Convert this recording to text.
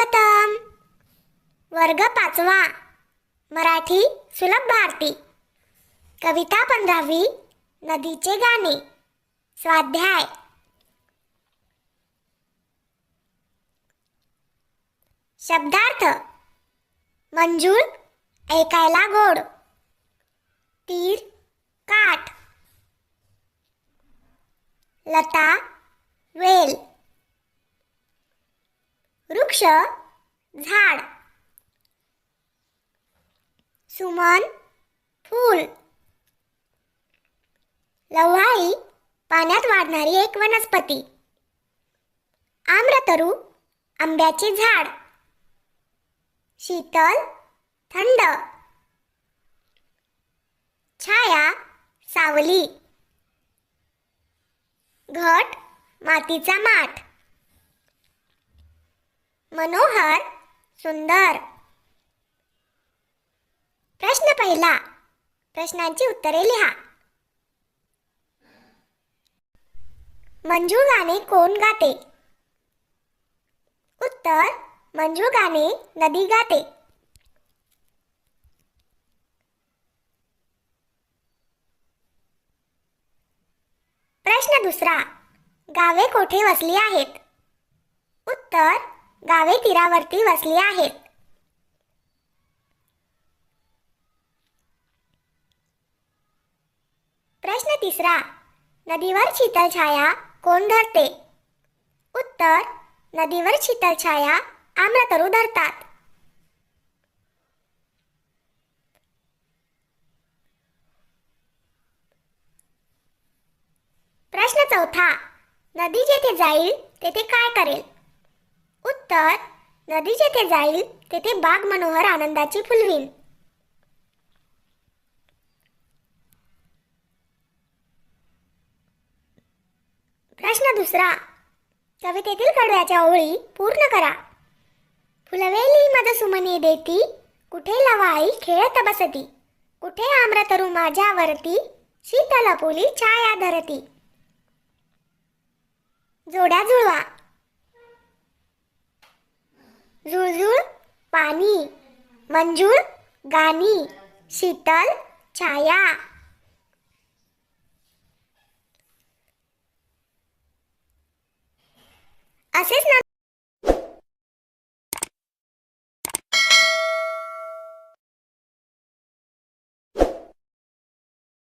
स्वागतम. वर्ग पाचवा. मराठी सुलभ भारती. कविता पंधरावी नदीचे गाणे. स्वाध्याय. शब्दार्थ. मंजूळ ऐकायला गोड. तीर काठ. लता वेल. वृक्ष झाड सुमन फूल लव्हाळी पाण्यात वाढणारी एक वनस्पती. आम्रतरू आंब्याचे झाड. शीतल थंड. छाया सावली. घट मातीचा माठ. मनोहर सुंदर. प्रश्न पहिला. प्रश्नांची उत्तरे लिहा. मंजू गाणे कोण गाते? उत्तर मंजू गाणे नदी गाते. प्रश्न दुसरा. गावे कोठे वसली आहेत? उत्तर गावे तीरावरती वसली आहेत. प्रश्न तिसरा नदीवर शीतल छाया कोण धरते? उत्तर नदीवर शीतल छाया आम्रतरू धरतात. प्रश्न चौथा नदी जेथे जाईल तेथे काय करेल? तर नदी जेथे जाईल तेथे बाग मनोहर आनंदाची फुलवीन. प्रश्न दुसरा. कवितेतील कडव्याच्या ओळी पूर्ण करा. फुलवेली मद सुमने देती कुठे लवाई खेळत बसती. कुठे आम्रतरू माझ्यावरती शीतल पुली छाया धरती. जोड्या जुळवा. जुळजुळ पाणी. मंजूळ गाणी. शीतल छाया. असेच ना